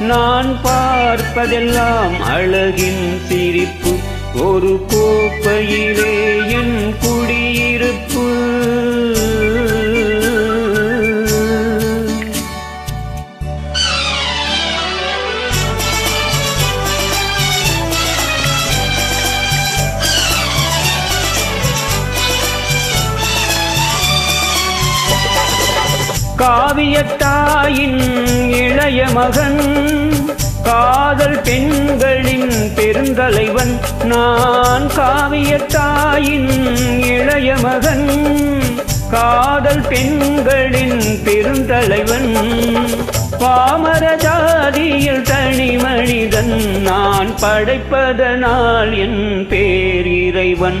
நான் பார்ப்பதெல்லாம் அழகின் சிரிப்பு. ஒரு கோப்பையிலே காவியத்தாயின் இளைய மகன் காதல் பெண்களின் பெருந்தலைவன். நான் காவியத்தாயின் இளைய மகன் காதல் பெண்களின் பெருந்தலைவன். பாமர ஜாதியில் தனி மனிதன் நான் படைப்பதனால் என் பேரிறைவன்.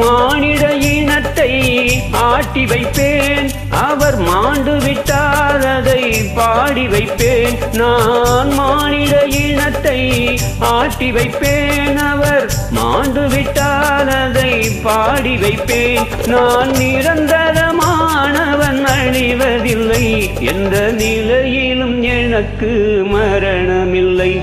மானிட இனத்தை ஆட்டி வைப்பேன். அவர் மாண்டு விட்டால் அதை பாடி வைப்பேன். நான் மானிட இனத்தை ஆட்டி வைப்பேன். அவர் மாண்டு விட்டால் அதை பாடி வைப்பேன். நான் நிரந்தரமானவன் அழிவதில்லை. எந்த நிலையிலும் எனக்கு மரணமில்லை.